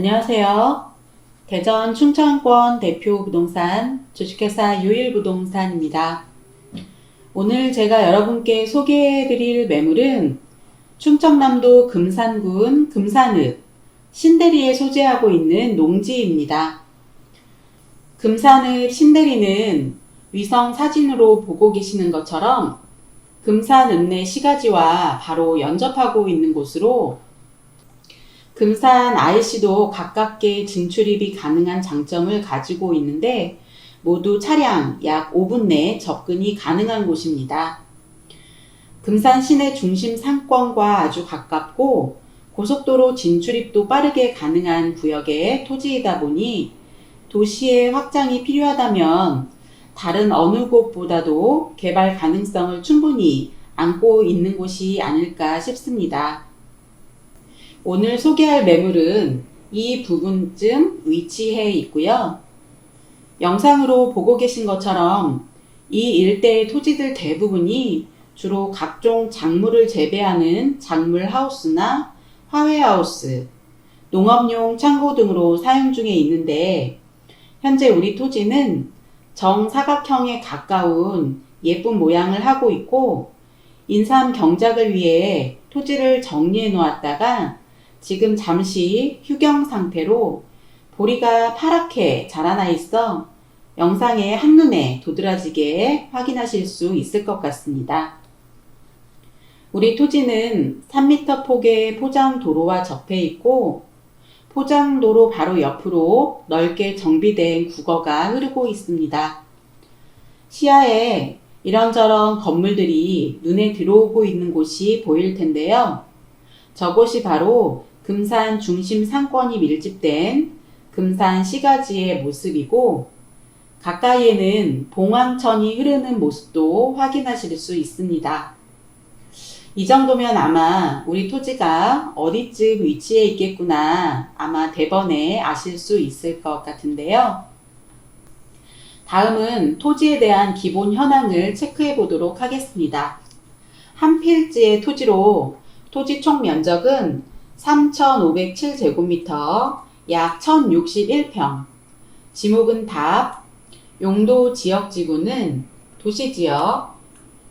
안녕하세요. 대전 충청권 대표 부동산 주식회사 유일부동산입니다. 오늘 제가 여러분께 소개해 드릴 매물은 충청남도 금산군 금산읍 신대리에 소재하고 있는 농지입니다. 금산읍 신대리는 위성 사진으로 보고 계시는 것처럼 금산읍 내 시가지와 바로 연접하고 있는 곳으로 금산 IC도 가깝게 진출입이 가능한 장점을 가지고 있는데 모두 차량 약 5분 내 접근이 가능한 곳입니다. 금산 시내 중심 상권과 아주 가깝고 고속도로 진출입도 빠르게 가능한 구역의 토지이다 보니 도시의 확장이 필요하다면 다른 어느 곳보다도 개발 가능성을 충분히 안고 있는 곳이 아닐까 싶습니다. 오늘 소개할 매물은 이 부분쯤 위치해 있고요. 영상으로 보고 계신 것처럼 이 일대의 토지들 대부분이 주로 각종 작물을 재배하는 작물 하우스나 화훼 하우스, 농업용 창고 등으로 사용 중에 있는데 현재 우리 토지는 정사각형에 가까운 예쁜 모양을 하고 있고 인삼 경작을 위해 토지를 정리해 놓았다가 지금 잠시 휴경 상태로 보리가 파랗게 자라나 있어 영상에 한눈에 도드라지게 확인하실 수 있을 것 같습니다. 우리 토지는 3m 폭의 포장 도로와 접해 있고 포장도로 바로 옆으로 넓게 정비된 국어가 흐르고 있습니다. 시야에 이런저런 건물들이 눈에 들어오고 있는 곳이 보일 텐데요. 저곳이 바로 금산 중심 상권이 밀집된 금산 시가지의 모습이고 가까이에는 봉황천이 흐르는 모습도 확인하실 수 있습니다. 이 정도면 아마 우리 토지가 어디쯤 위치해 있겠구나 아마 대번에 아실 수 있을 것 같은데요. 다음은 토지에 대한 기본 현황을 체크해 보도록 하겠습니다. 한 필지의 토지로 토지 총 면적은 3,507제곱미터, 약 1,061평. 지목은 답, 용도 지역 지구는 도시지역,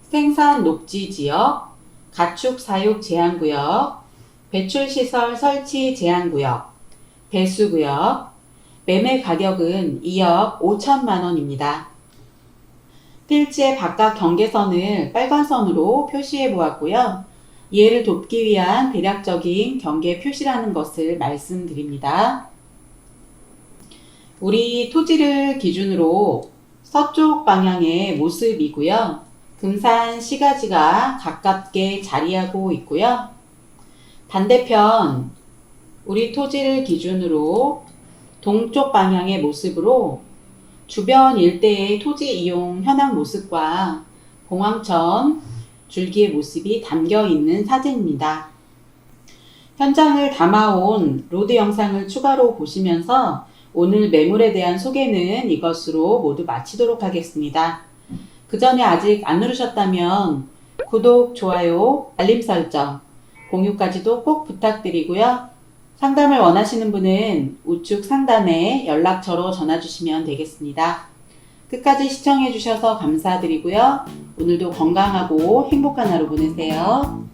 생산 녹지 지역, 가축 사육 제한구역, 배출시설 설치 제한구역, 배수구역, 매매 가격은 2억 5천만 원입니다. 필지의 바깥 경계선을 빨간 선으로 표시해 보았고요. 이해를 돕기 위한 대략적인 경계 표시라는 것을 말씀드립니다. 우리 토지를 기준으로 서쪽 방향의 모습이고요. 금산 시가지가 가깝게 자리하고 있고요. 반대편 우리 토지를 기준으로 동쪽 방향의 모습으로 주변 일대의 토지 이용 현황 모습과 공항천 줄기의 모습이 담겨 있는 사진입니다. 현장을 담아온 로드 영상을 추가로 보시면서 오늘 매물에 대한 소개는 이것으로 모두 마치도록 하겠습니다. 그 전에 아직 안 누르셨다면 구독, 좋아요, 알림 설정, 공유까지도 꼭 부탁드리고요. 상담을 원하시는 분은 우측 상단에 연락처로 전화 주시면 되겠습니다. 끝까지 시청해 주셔서 감사드리고요. 오늘도 건강하고 행복한 하루 보내세요.